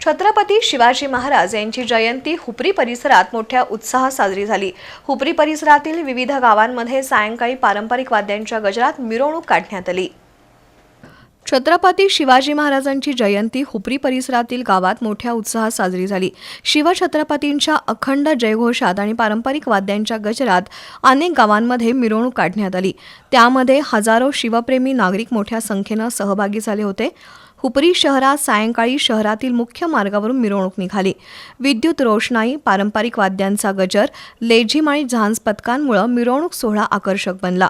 छत्रपती शिवाजी महाराज यांची जयंती हुपरी परिसरात मोठ्या उत्साहात साजरी झाली. हुपरी परिसरातील विविध गावांमध्ये सायंकाळी पारंपरिक वाद्यांच्या गजरात मिरवणूक काढण्यात आली. छत्रपती शिवाजी महाराजांची जयंती हुपरी परिसरातील गावात मोठ्या उत्साहात साजरी झाली. शिवछत्रपतींच्या अखंड जयघोषात आणि पारंपरिक वाद्यांच्या गजरात अनेक गावांमध्ये मिरवणूक काढण्यात आली. त्यामध्ये हजारो शिवप्रेमी नागरिक मोठ्या संख्येनं सहभागी झाले होते. हुपरी शहरात सायंकाळी शहरातील मुख्य मार्गावरून मिरवणूक निघाली. विद्युत रोषणाई पारंपरिक वाद्यांचा गजर लेझिम आणि झांज पथकांमुळे मिरवणूक सोहळा आकर्षक बनला.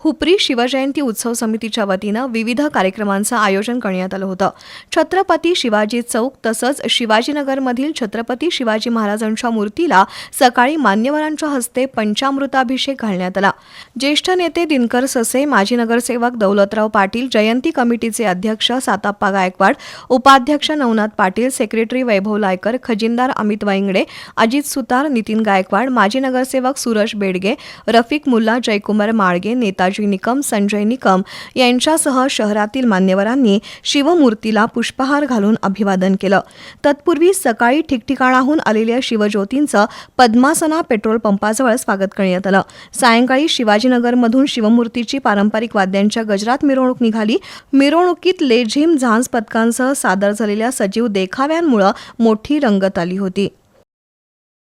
हुपरी शिवजयंती उत्सव समितीच्या वतीनं विविध कार्यक्रमांचं आयोजन करण्यात आलं होतं. छत्रपती शिवाजी चौक तसंच शिवाजीनगरमधील छत्रपती शिवाजी महाराजांच्या मूर्तीला सकाळी मान्यवरांच्या हस्ते पंचामृताभिषेक घालण्यात आला. ज्येष्ठ नेते दिनकर ससे माजी नगरसेवक दौलतराव पाटील जयंती कमिटीचे अध्यक्ष साताप्पा गायकवाड उपाध्यक्ष नवनाथ पाटील सेक्रेटरी वैभव लायकर खजिनदार अमित वाईंगडे अजित सुतार नितीन गायकवाड माजी नगरसेवक सुरज बेडगे रफिक मुल्ला जयकुमार माळगे नेताजी निकम संजय निकम यांच्यासह शहरातील मान्यवरांनी शिवमूर्तीला पुष्पहार घालून अभिवादन केलं. तत्पूर्वी सकाळी ठिकठिकाणाहून आलेल्या शिवज्योतींचं पद्मासना पेट्रोल पंपाजवळ स्वागत करण्यात आलं. सायंकाळी शिवाजीनगरमधून शिवमूर्तीची पारंपरिक वाद्यांच्या गजरात मिरवणूक निघाली. मिरवणुकीत लेझिम झांज पथकांसह सादर झालेल्या सजीव देखाव्यांमुळे मोठी रंगत आली होती.